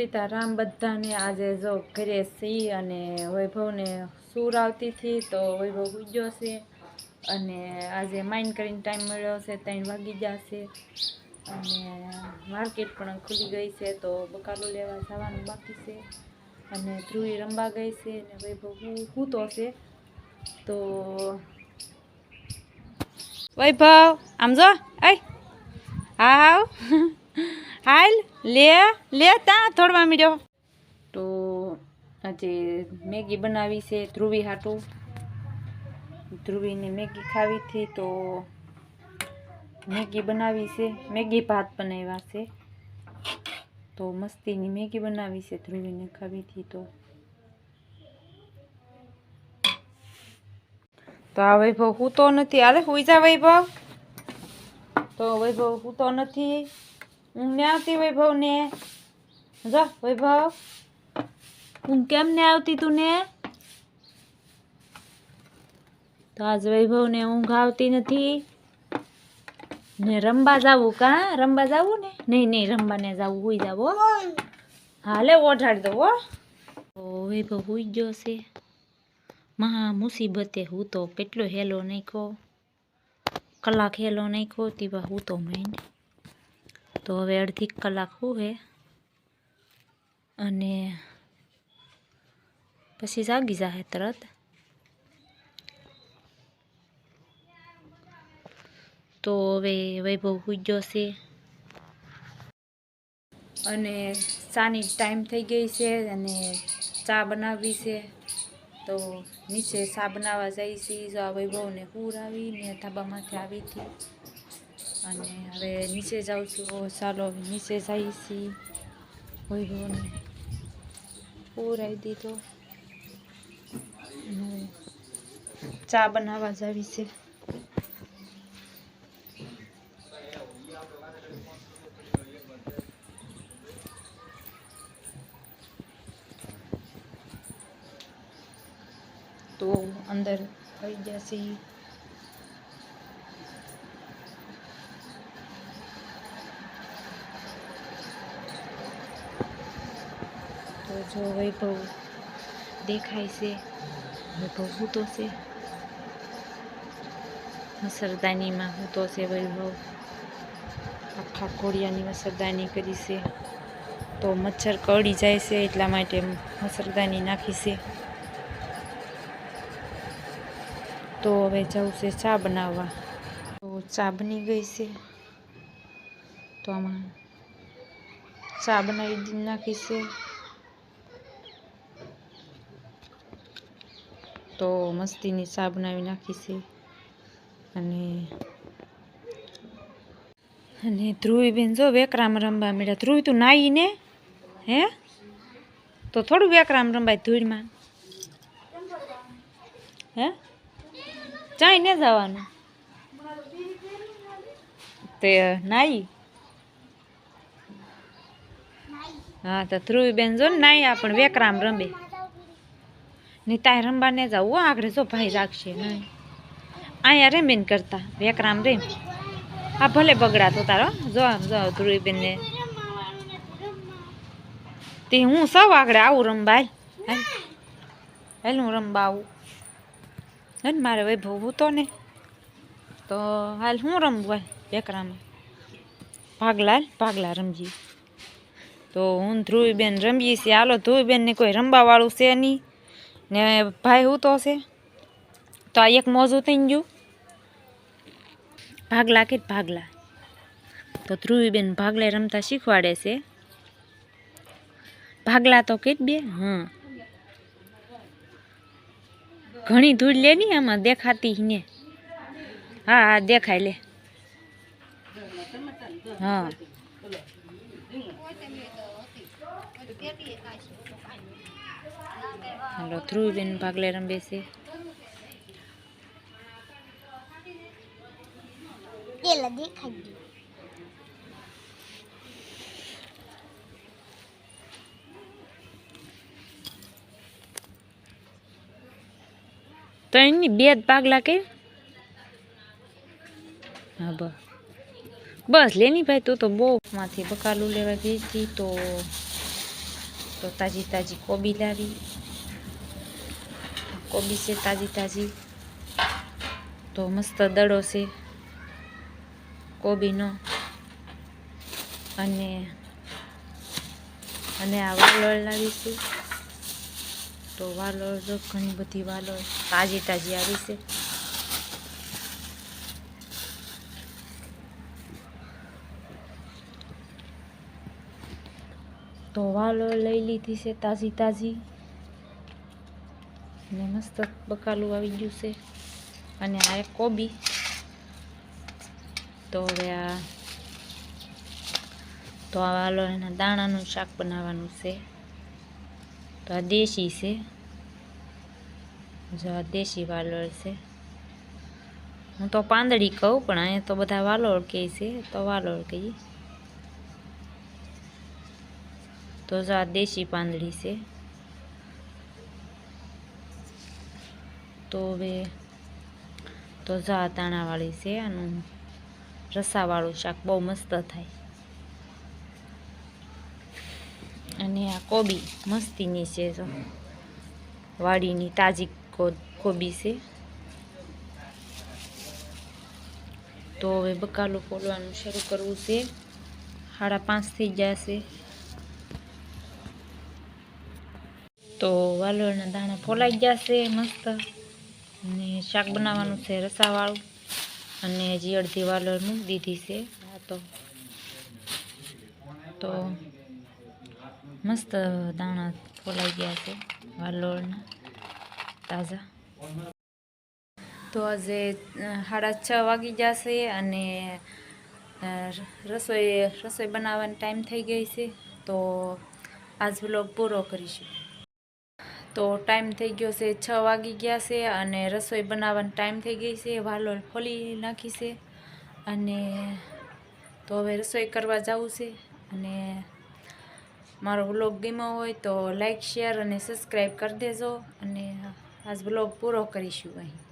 સીતારામ બધાને આજે જો ઘરે સી અને વૈભવને સૂર આવતી હતી તો વૈભવ ગુજ્યો છે અને આજે માઇન્ડ કરીને ટાઈમ મળ્યો છે, ત્રણ વાગી જશે અને માર્કેટ પણ ખુલી ગઈ છે તો બકાલો લેવા જવાનું બાકી છે અને ધ્રુવી રમવા ગઈ છે અને વૈભવ સૂતો છે. તો વૈભવ, આમ જો, આય હાવ હાલ, લે લે તા, થોડવા મીડ્યો તો આજે મેગી બનાવી છે ધ્રુવી હાટું. ધ્રુવીને મેગી ખાવી હતી તો મેગી બનાવી છે. મેગી ભાત બનાવ્યા છે. તો મસ્તીની મેગી બનાવી છે ધ્રુવીને ખાવી હતી તો. તો આ વૈભવ હૂતો નથી. અરે હુઈ જા વૈભવ. તો વૈભવ હૂતો નથી. ઊંઘ ને આવતી વૈભવ ને જો, વૈભવ ઊંઘ કેમ ને આવતી તું ને તો આજ વૈભવ ને ઊંઘ આવતી નથી. ને રમવા જાવું કા? રમવા જાવું ને? નહીં નહીં રમવા ને જાવું, હુઈ જાવો હાલે ઓઢાડી દો હો. તો વૈભવ હુઈ ગયો છે. મહા મુસીબતે હું તો કેટલો હેલો નાખ્યો. કલાક હેલો નાખ્યો, તેવા હું તો મેં તો હવે અડધી કલાક હોવે અને પછી જાગી જાહે તરત. તો હવે વૈભવ પૂજ્યો છે. અને ચાની ટાઈમ થઈ ગઈ છે અને ચા બનાવવી છે. તો નીચે ચા બનાવવા જઈ છીએ જો આ વૈભવને પૂર આવી ને ધાબામાંથી આવી હતી. અને હવે નીચે જાઉં છું. ચાલો નીચે જઈએ છીએ. વૈભવને પૂરાઈ દીધો ચા બનાવવા જાવી છે. તો અંદર થઈ જશે તો જો વૈભવ દેખાય છે, વૈભવ હૂતો છે. મસરદાનીમાં હૂતો છે વૈભવ. આખા કોળિયાની મસરદાની કરી છે. તો મચ્છર કરડી જાય છે એટલા માટે મસરદાની નાખી છે. તો હવે જવું છે ચા બનાવવા. તો ચા બની ગઈ છે. તો આમાં ચા બનાવી નાખી છે. તો મસ્તીની ચા બનાવી નાખી અને અને ધ્રુવીબેન જો વેકરામ રમવા મળ્યા ધ્રુવી તું નાઈ ને, હે? તો થોડું વેકરામ રમવાય ધૂળમાં. હે? ચાઈ ને જવાનું. તે નાઈ? હા, તો ધ્રુવીબેન જો ને નાઈ પણ વેકરામ રમે. ને તાય રમવા ને જાવ આગળ જો ભાઈ રાખશે અહીંયા રેમીન કરતા વેકરામ રેમ આ ભલે બગડાતો તારો, જો જો ધ્રુવી બેન તે હું સૌ આગળ આવું રમવાય હાલ હું રમવા આવું હે ને મારે વૈભવ તો ને. તો હાલ હું રમવું વેકરામ ભાગલા ભાગલા રમજી. તો હું ધ્રુવી ધ્રુવીબેન રમીએ છીએ. હાલો, ધ્રુવીબેનને કોઈ રમવાવાળું છે નહીં. ને ભાઈ હું તો છે તો આ એક મોજું થઈ ગયું. ભાગલા કે ભાગલા? તો ધ્રુવીબેન ભાગલા રમતા શીખવાડે છે. ભાગલા તો કેટ બે? હા ઘણી ધૂળ લે ની આમાં, દેખાતી ને. હા હા, દેખાય લે. હા. હાલો ધ્રુવીબેન ભાગલે રમે છે પેલા દેખાઈ ગયું તો એની બે જ પાગલા કે હા બસ બસ લેની ભાઈ તું તો બહુ માંથી બકાલું લેવા ગઈ હતી તો તો તાજી તાજી કોબી લાવી કોબી છે તાજી તાજી. તો મસ્ત દડો છે, કોબીનો અને અને આ વાલોળ લાવીશું તો વાલોળ જો ઘણી બધી વાલોળ તાજી તાજી આવી છે. તો વાલોળ લઈ લીધી છે તાજી તાજી. ને મસ્ત બકાલું આવી ગયું છે. અને આ એક કોબી. તો હવે આ તો આ વાલોળના દાણાનું શાક બનાવવાનું છે. તો આ દેશી છે. જો આ દેશી વાલોળ છે. હું તો પાંદડી કહું, પણ અહીંયા તો બધા વાલોળ કહે છે, તો વાલોળ કહીએ. તો જો આ દેશી પાંદડી છે. તો હવે તો જો છે આનું રસાવાળું શાક બહુ મસ્ત થાય. અને આ કોબી મસ્તીની છે વાડીની તાજી કોબી છે. તો હવે બકાલું ફોડવાનું શરૂ કરવું છે. સાડા પાંચ થઈ જશે તો વાલોળના દાણા ફોલાઈ જશે મસ્ત. અને શાક બનાવવાનું છે રસાવાળું. અને હજી અડધી વાલર મૂકી દીધી છે આ તો. તો મસ્ત દાણા ફોલાઈ ગયા છે વાલોળના તાજા. તો આજે સાડા છ વાગી જશે અને રસોઈ રસોઈ બનાવવાનો ટાઈમ થઈ ગઈ છે. તો આજ વ્લોગ પૂરો કરીશું. તો ટાઈમ થઈ ગયો છે છ વાગી ગયા છે અને રસોઈ બનાવવાનો ટાઈમ થઈ ગઈ છે. વાલોળ ખોલી નાખી છે અને તો હવે રસોઈ કરવા જવું છે. અને મારો વ્લોગ ગમ્યો હોય તો લાઈક, શેર અને સબસ્ક્રાઈબ કરી દેજો. અને આજ વ્લોગ પૂરો કરીશું અહીં.